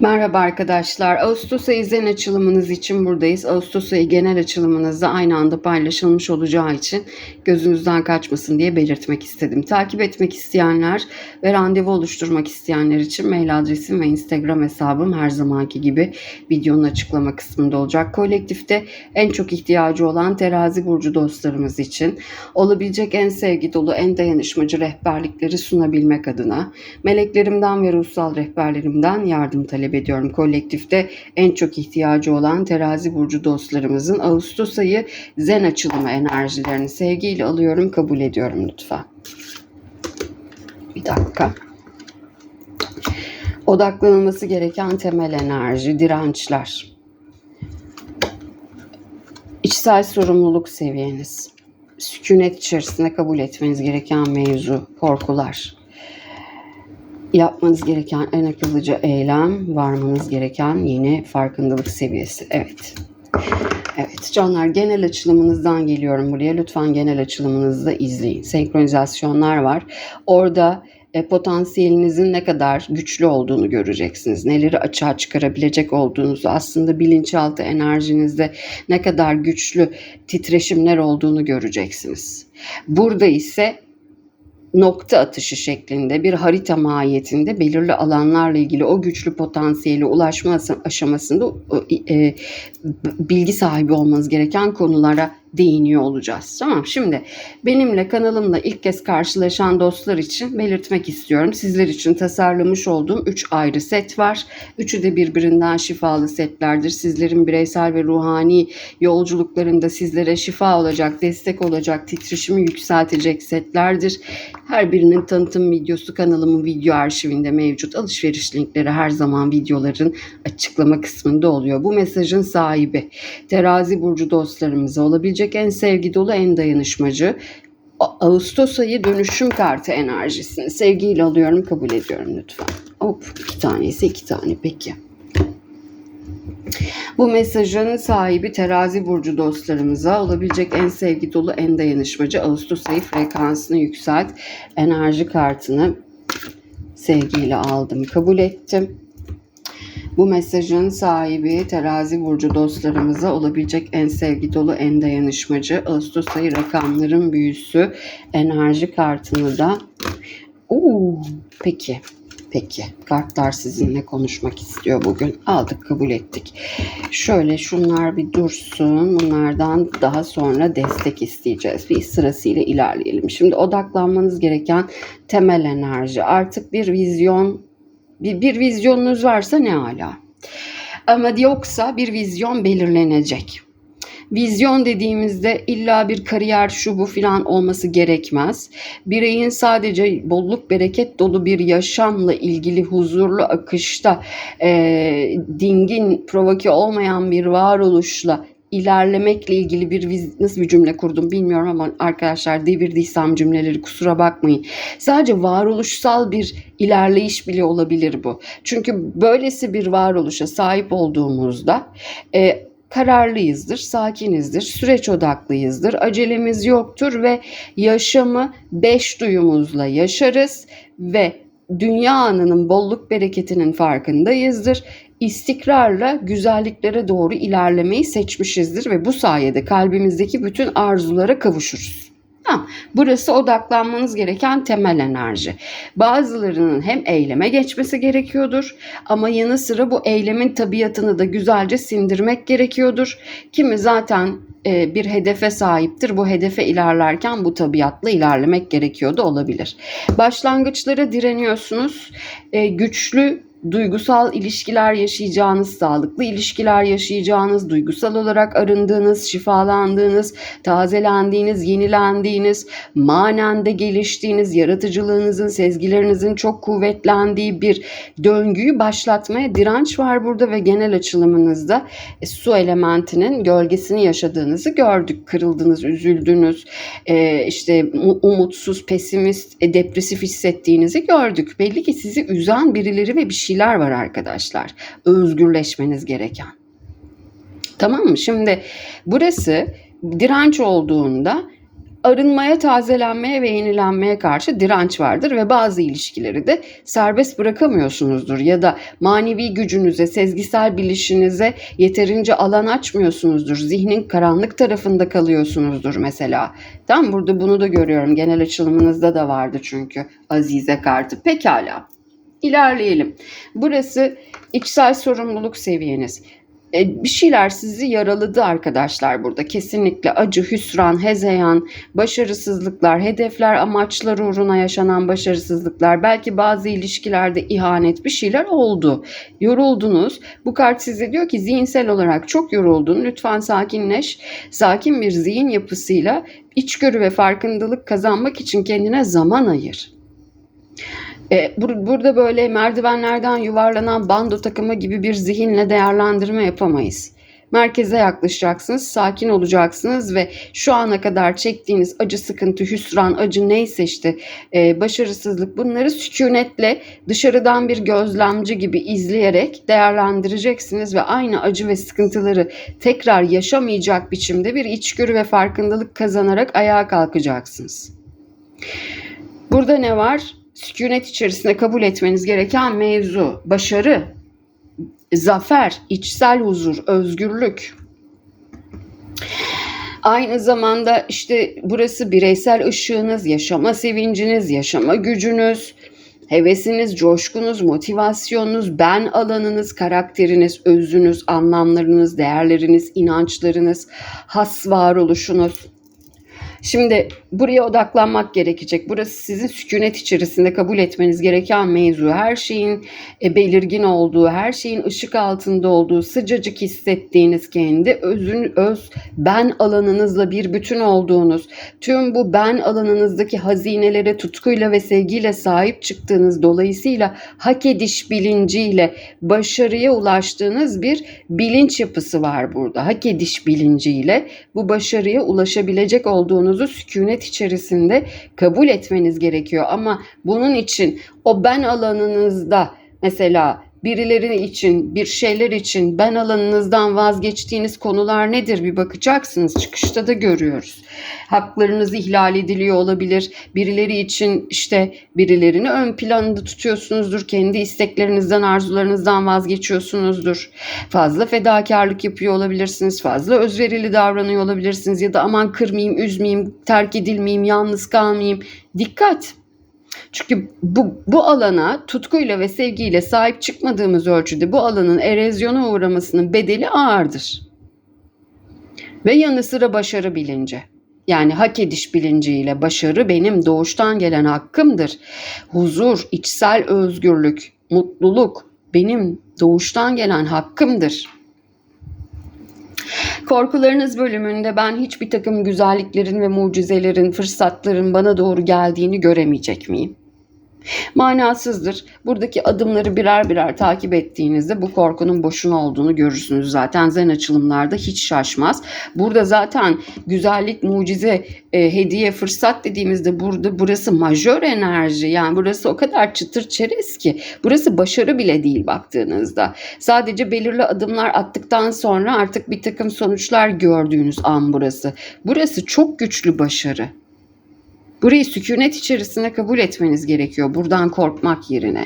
Merhaba arkadaşlar. Ağustos ayı zen açılımınız için buradayız. Ağustos ayı genel açılımınızda aynı anda paylaşılmış olacağı için gözünüzden kaçmasın diye belirtmek istedim. Takip etmek isteyenler ve randevu oluşturmak isteyenler için mail adresim ve Instagram hesabım her zamanki gibi videonun açıklama kısmında olacak. Kolektifte en çok ihtiyacı olan terazi burcu dostlarımız için olabilecek en sevgi dolu, en dayanışmacı rehberlikleri sunabilmek adına meleklerimden ve ruhsal rehberlerimden yardım talep ediyorum. Kolektifte en çok ihtiyacı olan terazi burcu dostlarımızın Ağustos ayı zen açılımı enerjilerini sevgiyle alıyorum, kabul ediyorum lütfen. Bir dakika. Odaklanılması gereken temel enerji, dirençler. İçsel sorumluluk seviyeniz. Sükunet içerisinde kabul etmeniz gereken mevzu, korkular, yapmanız gereken en akıllıca eylem, varmanız gereken yeni farkındalık seviyesi. Evet. Evet canlar genel açılımınızdan geliyorum buraya. Lütfen genel açılımınızı da izleyin. Senkronizasyonlar var. Orada e, potansiyelinizin ne kadar güçlü olduğunu göreceksiniz. Neleri açığa çıkarabilecek olduğunuzu, aslında bilinçaltı enerjinizde ne kadar güçlü titreşimler olduğunu göreceksiniz. Burada ise nokta atışı şeklinde bir harita mahiyetinde belirli alanlarla ilgili o güçlü potansiyeli ulaşma aşamasında e, bilgi sahibi olmanız gereken konulara değiniyor olacağız. Tamam şimdi benimle kanalımla ilk kez karşılaşan dostlar için belirtmek istiyorum. Sizler için tasarlamış olduğum 3 ayrı set var. Üçü de birbirinden şifalı setlerdir. Sizlerin bireysel ve ruhani yolculuklarında sizlere şifa olacak, destek olacak, titreşimi yükseltecek setlerdir. Her birinin tanıtım videosu kanalımın video arşivinde mevcut. Alışveriş linkleri her zaman videoların açıklama kısmında oluyor. Bu mesajın sahibi terazi burcu dostlarımıza olabilecek en sevgi dolu, en dayanışmacı, Ağustos ayı dönüşüm kartı enerjisini sevgiyle alıyorum, kabul ediyorum lütfen. Hop, iki tane ise iki tane peki. Bu mesajın sahibi terazi burcu dostlarımıza olabilecek en sevgi dolu, en dayanışmacı Ağustos ayı frekansını yükselt. Enerji kartını sevgiyle aldım, kabul ettim. Bu mesajın sahibi terazi burcu dostlarımıza olabilecek en sevgi dolu, en dayanışmacı Ağustos ayı rakamların büyüsü enerji kartını da Oo, peki Peki kartlar sizinle konuşmak istiyor bugün. Aldık kabul ettik. Şöyle şunlar bir dursun. Bunlardan daha sonra destek isteyeceğiz. Bir sırasıyla ilerleyelim. Şimdi odaklanmanız gereken temel enerji. Artık bir vizyon bir, bir vizyonunuz varsa ne ala. Ama yoksa bir vizyon belirlenecek. Vizyon dediğimizde illa bir kariyer şu bu filan olması gerekmez. Bireyin sadece bolluk bereket dolu bir yaşamla ilgili huzurlu akışta e, dingin provoke olmayan bir varoluşla ilerlemekle ilgili bir nasıl bir cümle kurdum bilmiyorum ama arkadaşlar devirdiysem cümleleri kusura bakmayın. Sadece varoluşsal bir ilerleyiş bile olabilir bu. Çünkü böylesi bir varoluşa sahip olduğumuzda e, kararlıyızdır, sakinizdir, süreç odaklıyızdır, acelemiz yoktur ve yaşamı beş duyumuzla yaşarız ve dünya anının bolluk bereketinin farkındayızdır istikrarla güzelliklere doğru ilerlemeyi seçmişizdir ve bu sayede kalbimizdeki bütün arzulara kavuşuruz. Tamam. Burası odaklanmanız gereken temel enerji. Bazılarının hem eyleme geçmesi gerekiyordur ama yanı sıra bu eylemin tabiatını da güzelce sindirmek gerekiyordur. Kimi zaten e, bir hedefe sahiptir. Bu hedefe ilerlerken bu tabiatla ilerlemek gerekiyor da olabilir. Başlangıçlara direniyorsunuz. E, güçlü duygusal ilişkiler yaşayacağınız, sağlıklı ilişkiler yaşayacağınız, duygusal olarak arındığınız, şifalandığınız, tazelendiğiniz, yenilendiğiniz, manende geliştiğiniz, yaratıcılığınızın, sezgilerinizin çok kuvvetlendiği bir döngüyü başlatmaya direnç var burada ve genel açılımınızda e, su elementinin gölgesini yaşadığınızı gördük. Kırıldınız, üzüldünüz, e, işte umutsuz, pesimist, e, depresif hissettiğinizi gördük. Belli ki sizi üzen birileri ve bir şey şeyler var arkadaşlar. Özgürleşmeniz gereken. Tamam mı? Şimdi burası direnç olduğunda arınmaya, tazelenmeye ve yenilenmeye karşı direnç vardır ve bazı ilişkileri de serbest bırakamıyorsunuzdur ya da manevi gücünüze, sezgisel bilişinize yeterince alan açmıyorsunuzdur. Zihnin karanlık tarafında kalıyorsunuzdur mesela. Tam burada bunu da görüyorum. Genel açılımınızda da vardı çünkü Azize kartı. Pekala. İlerleyelim. Burası içsel sorumluluk seviyeniz. E, bir şeyler sizi yaraladı arkadaşlar burada. Kesinlikle acı, hüsran, hezeyan, başarısızlıklar, hedefler, amaçlar uğruna yaşanan başarısızlıklar, belki bazı ilişkilerde ihanet bir şeyler oldu. Yoruldunuz. Bu kart size diyor ki zihinsel olarak çok yoruldun. Lütfen sakinleş. Sakin bir zihin yapısıyla içgörü ve farkındalık kazanmak için kendine zaman ayır. E, bur- burada böyle merdivenlerden yuvarlanan bando takımı gibi bir zihinle değerlendirme yapamayız. Merkeze yaklaşacaksınız, sakin olacaksınız ve şu ana kadar çektiğiniz acı, sıkıntı, hüsran, acı neyse işte e, başarısızlık bunları sükunetle dışarıdan bir gözlemci gibi izleyerek değerlendireceksiniz ve aynı acı ve sıkıntıları tekrar yaşamayacak biçimde bir içgörü ve farkındalık kazanarak ayağa kalkacaksınız. Burada ne var? Sükunet içerisinde kabul etmeniz gereken mevzu, başarı, zafer, içsel huzur, özgürlük. Aynı zamanda işte burası bireysel ışığınız, yaşama sevinciniz, yaşama gücünüz, hevesiniz, coşkunuz, motivasyonunuz, ben alanınız, karakteriniz, özünüz, anlamlarınız, değerleriniz, inançlarınız, has varoluşunuz. Şimdi buraya odaklanmak gerekecek. Burası sizin sükunet içerisinde kabul etmeniz gereken mevzu. Her şeyin e, belirgin olduğu, her şeyin ışık altında olduğu, sıcacık hissettiğiniz kendi özün, öz ben alanınızla bir bütün olduğunuz, tüm bu ben alanınızdaki hazinelere tutkuyla ve sevgiyle sahip çıktığınız dolayısıyla hak ediş bilinciyle başarıya ulaştığınız bir bilinç yapısı var burada. Hak ediş bilinciyle bu başarıya ulaşabilecek olduğunuzu sükunet içerisinde kabul etmeniz gerekiyor. Ama bunun için o ben alanınızda mesela birileri için, bir şeyler için ben alanınızdan vazgeçtiğiniz konular nedir bir bakacaksınız. Çıkışta da görüyoruz. Haklarınız ihlal ediliyor olabilir. Birileri için işte birilerini ön planda tutuyorsunuzdur. Kendi isteklerinizden, arzularınızdan vazgeçiyorsunuzdur. Fazla fedakarlık yapıyor olabilirsiniz. Fazla özverili davranıyor olabilirsiniz. Ya da aman kırmayayım, üzmeyeyim, terk edilmeyeyim, yalnız kalmayayım. Dikkat! Çünkü bu, bu alana tutkuyla ve sevgiyle sahip çıkmadığımız ölçüde bu alanın erozyona uğramasının bedeli ağırdır. Ve yanı sıra başarı bilinci. Yani hak ediş bilinciyle başarı benim doğuştan gelen hakkımdır. Huzur, içsel özgürlük, mutluluk benim doğuştan gelen hakkımdır. Korkularınız bölümünde ben hiçbir takım güzelliklerin ve mucizelerin, fırsatların bana doğru geldiğini göremeyecek miyim? Manasızdır. Buradaki adımları birer birer takip ettiğinizde bu korkunun boşuna olduğunu görürsünüz zaten. Zen açılımlarda hiç şaşmaz. Burada zaten güzellik, mucize, e, hediye, fırsat dediğimizde burada burası majör enerji. Yani burası o kadar çıtır çerez ki. Burası başarı bile değil baktığınızda. Sadece belirli adımlar attıktan sonra artık bir takım sonuçlar gördüğünüz an burası. Burası çok güçlü başarı. Burayı sükunet içerisinde kabul etmeniz gerekiyor buradan korkmak yerine.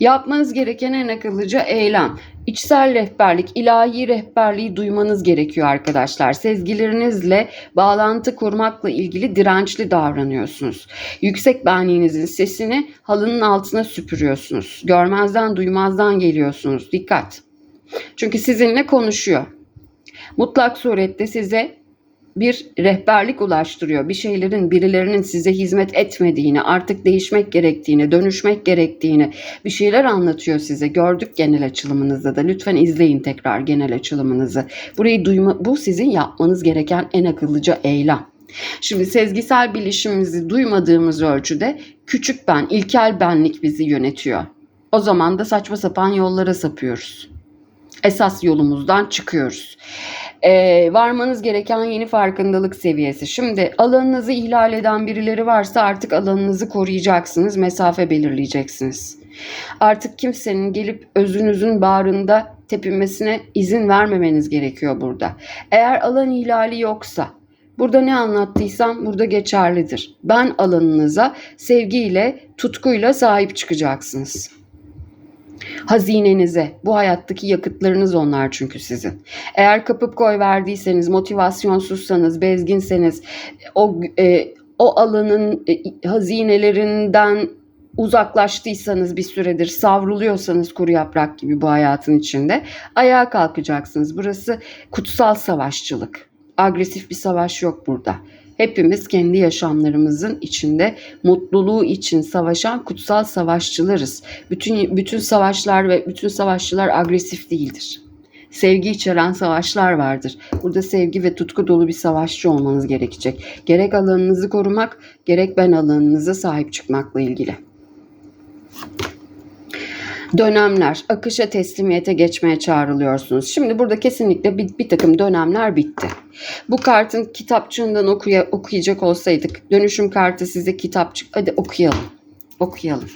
Yapmanız gereken en akıllıca eylem. İçsel rehberlik, ilahi rehberliği duymanız gerekiyor arkadaşlar. Sezgilerinizle bağlantı kurmakla ilgili dirençli davranıyorsunuz. Yüksek benliğinizin sesini halının altına süpürüyorsunuz. Görmezden duymazdan geliyorsunuz. Dikkat. Çünkü sizinle konuşuyor. Mutlak surette size bir rehberlik ulaştırıyor. Bir şeylerin birilerinin size hizmet etmediğini, artık değişmek gerektiğini, dönüşmek gerektiğini bir şeyler anlatıyor size. Gördük genel açılımınızda da. Lütfen izleyin tekrar genel açılımınızı. Burayı duyma, bu sizin yapmanız gereken en akıllıca eylem. Şimdi sezgisel bilişimimizi duymadığımız ölçüde küçük ben, ilkel benlik bizi yönetiyor. O zaman da saçma sapan yollara sapıyoruz. Esas yolumuzdan çıkıyoruz e, varmanız gereken yeni farkındalık seviyesi. Şimdi alanınızı ihlal eden birileri varsa artık alanınızı koruyacaksınız, mesafe belirleyeceksiniz. Artık kimsenin gelip özünüzün bağrında tepinmesine izin vermemeniz gerekiyor burada. Eğer alan ihlali yoksa Burada ne anlattıysam burada geçerlidir. Ben alanınıza sevgiyle, tutkuyla sahip çıkacaksınız. Hazinenize, bu hayattaki yakıtlarınız onlar çünkü sizin. Eğer kapıp koy verdiyseniz, motivasyonsuzsanız, bezginseniz, o e, o alanın e, hazinelerinden uzaklaştıysanız bir süredir savruluyorsanız kuru yaprak gibi bu hayatın içinde ayağa kalkacaksınız. Burası kutsal savaşçılık. Agresif bir savaş yok burada. Hepimiz kendi yaşamlarımızın içinde mutluluğu için savaşan kutsal savaşçılarız. Bütün bütün savaşlar ve bütün savaşçılar agresif değildir. Sevgi içeren savaşlar vardır. Burada sevgi ve tutku dolu bir savaşçı olmanız gerekecek. Gerek alanınızı korumak, gerek ben alanınıza sahip çıkmakla ilgili. Dönemler, akışa teslimiyete geçmeye çağrılıyorsunuz. Şimdi burada kesinlikle bir, bir takım dönemler bitti. Bu kartın kitapçığından okuya, okuyacak olsaydık, dönüşüm kartı size kitapçık, hadi okuyalım, okuyalım.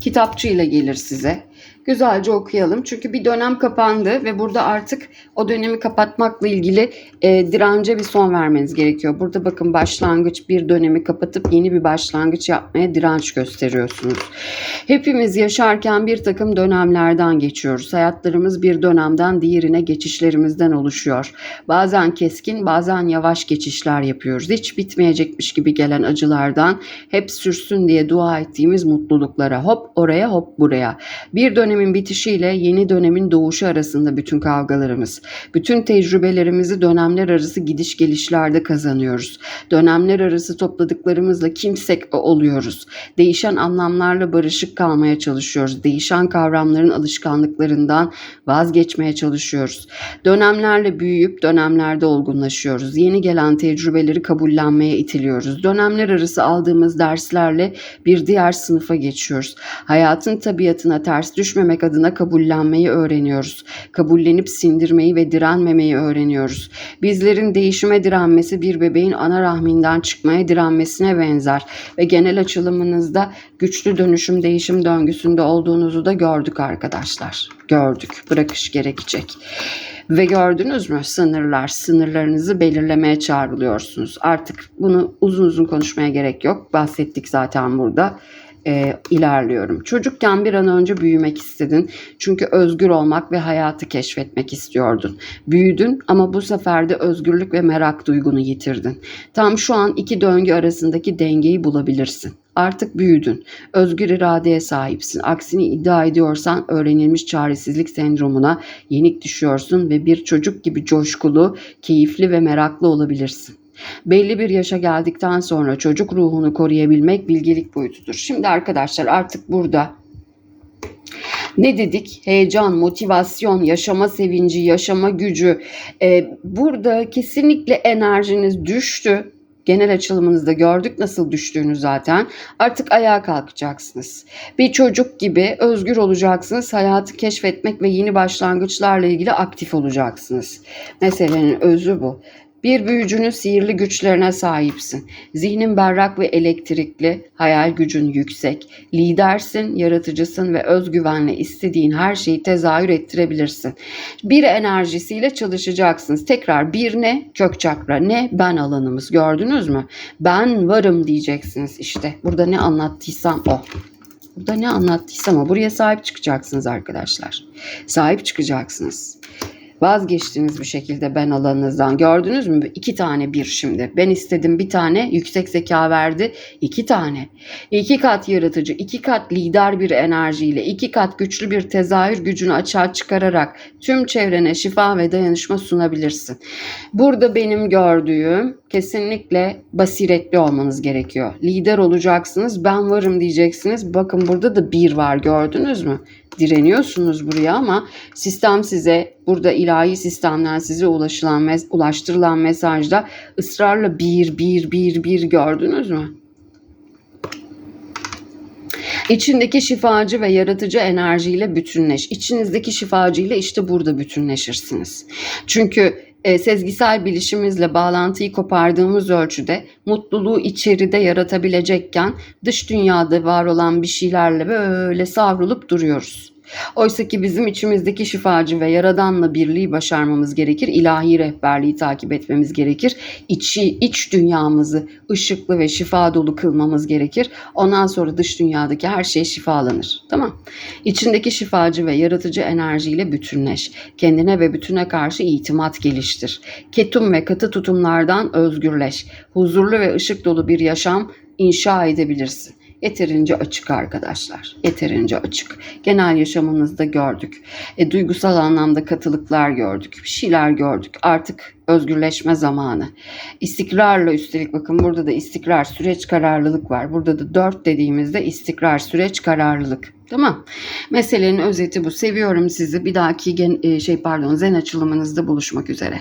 Kitapçıyla gelir size. Güzelce okuyalım. Çünkü bir dönem kapandı ve burada artık o dönemi kapatmakla ilgili e, dirence bir son vermeniz gerekiyor. Burada bakın başlangıç bir dönemi kapatıp yeni bir başlangıç yapmaya direnç gösteriyorsunuz. Hepimiz yaşarken bir takım dönemlerden geçiyoruz. Hayatlarımız bir dönemden diğerine geçişlerimizden oluşuyor. Bazen keskin, bazen yavaş geçişler yapıyoruz. Hiç bitmeyecekmiş gibi gelen acılardan hep sürsün diye dua ettiğimiz mutluluklara hop oraya hop buraya. Bir dönemin bitişiyle yeni dönemin doğuşu arasında bütün kavgalarımız. Bütün tecrübelerimizi dönemler arası gidiş gelişlerde kazanıyoruz. Dönemler arası topladıklarımızla kimsek oluyoruz. Değişen anlamlarla barışık kalmaya çalışıyoruz. Değişen kavramların alışkanlıklarından vazgeçmeye çalışıyoruz. Dönemlerle büyüyüp dönemlerde olgunlaşıyoruz. Yeni gelen tecrübeleri kabullenmeye itiliyoruz. Dönemler arası aldığımız derslerle bir diğer sınıfa geçiyoruz. Hayatın tabiatına ters düşmemek adına kabullenmeyi öğreniyoruz. Kabullenip sindirmeyi ve direnmemeyi öğreniyoruz. Bizlerin değişime direnmesi bir bebeğin ana rahminden çıkmaya direnmesine benzer ve genel açılımınızda güçlü dönüşüm değişim döngüsünde olduğunuzu da gördük arkadaşlar. Gördük. Bırakış gerekecek. Ve gördünüz mü sınırlar, sınırlarınızı belirlemeye çağrılıyorsunuz. Artık bunu uzun uzun konuşmaya gerek yok. Bahsettik zaten burada e, ilerliyorum. Çocukken bir an önce büyümek istedin. Çünkü özgür olmak ve hayatı keşfetmek istiyordun. Büyüdün ama bu sefer de özgürlük ve merak duygunu yitirdin. Tam şu an iki döngü arasındaki dengeyi bulabilirsin. Artık büyüdün. Özgür iradeye sahipsin. Aksini iddia ediyorsan öğrenilmiş çaresizlik sendromuna yenik düşüyorsun ve bir çocuk gibi coşkulu, keyifli ve meraklı olabilirsin. Belli bir yaşa geldikten sonra çocuk ruhunu koruyabilmek bilgelik boyutudur. Şimdi arkadaşlar artık burada ne dedik? Heyecan, motivasyon, yaşama sevinci, yaşama gücü. Ee, burada kesinlikle enerjiniz düştü. Genel açılımınızda gördük nasıl düştüğünü zaten. Artık ayağa kalkacaksınız. Bir çocuk gibi özgür olacaksınız. Hayatı keşfetmek ve yeni başlangıçlarla ilgili aktif olacaksınız. Meselenin özü bu. Bir büyücünün sihirli güçlerine sahipsin. Zihnin berrak ve elektrikli, hayal gücün yüksek. Lidersin, yaratıcısın ve özgüvenle istediğin her şeyi tezahür ettirebilirsin. Bir enerjisiyle çalışacaksınız. Tekrar bir ne? Kök çakra. Ne? Ben alanımız. Gördünüz mü? Ben varım diyeceksiniz işte. Burada ne anlattıysam o. Burada ne anlattıysam o. Buraya sahip çıkacaksınız arkadaşlar. Sahip çıkacaksınız. Vazgeçtiniz bir şekilde ben alanınızdan. Gördünüz mü? İki tane bir şimdi. Ben istedim bir tane. Yüksek zeka verdi. iki tane. İki kat yaratıcı, iki kat lider bir enerjiyle, iki kat güçlü bir tezahür gücünü açığa çıkararak tüm çevrene şifa ve dayanışma sunabilirsin. Burada benim gördüğüm kesinlikle basiretli olmanız gerekiyor. Lider olacaksınız. Ben varım diyeceksiniz. Bakın burada da bir var gördünüz mü? direniyorsunuz buraya ama sistem size burada ilahi sistemden size ulaşılan ulaştırılan mesajda ısrarla bir bir bir bir gördünüz mü? İçindeki şifacı ve yaratıcı enerjiyle bütünleş. İçinizdeki şifacıyla işte burada bütünleşirsiniz. Çünkü e, sezgisel bilişimizle bağlantıyı kopardığımız ölçüde mutluluğu içeride yaratabilecekken dış dünyada var olan bir şeylerle böyle savrulup duruyoruz. Oysa ki bizim içimizdeki şifacı ve yaradanla birliği başarmamız gerekir. İlahi rehberliği takip etmemiz gerekir. İçi, iç dünyamızı ışıklı ve şifa dolu kılmamız gerekir. Ondan sonra dış dünyadaki her şey şifalanır. Tamam. İçindeki şifacı ve yaratıcı enerjiyle bütünleş. Kendine ve bütüne karşı itimat geliştir. Ketum ve katı tutumlardan özgürleş. Huzurlu ve ışık dolu bir yaşam inşa edebilirsin. Yeterince açık arkadaşlar. Yeterince açık. Genel yaşamımızda gördük. E, duygusal anlamda katılıklar gördük. Bir şeyler gördük. Artık özgürleşme zamanı. İstikrarla üstelik bakın burada da istikrar, süreç, kararlılık var. Burada da dört dediğimizde istikrar, süreç, kararlılık. Tamam. Meselenin özeti bu. Seviyorum sizi. Bir dahaki gen- e, şey pardon zen açılımınızda buluşmak üzere.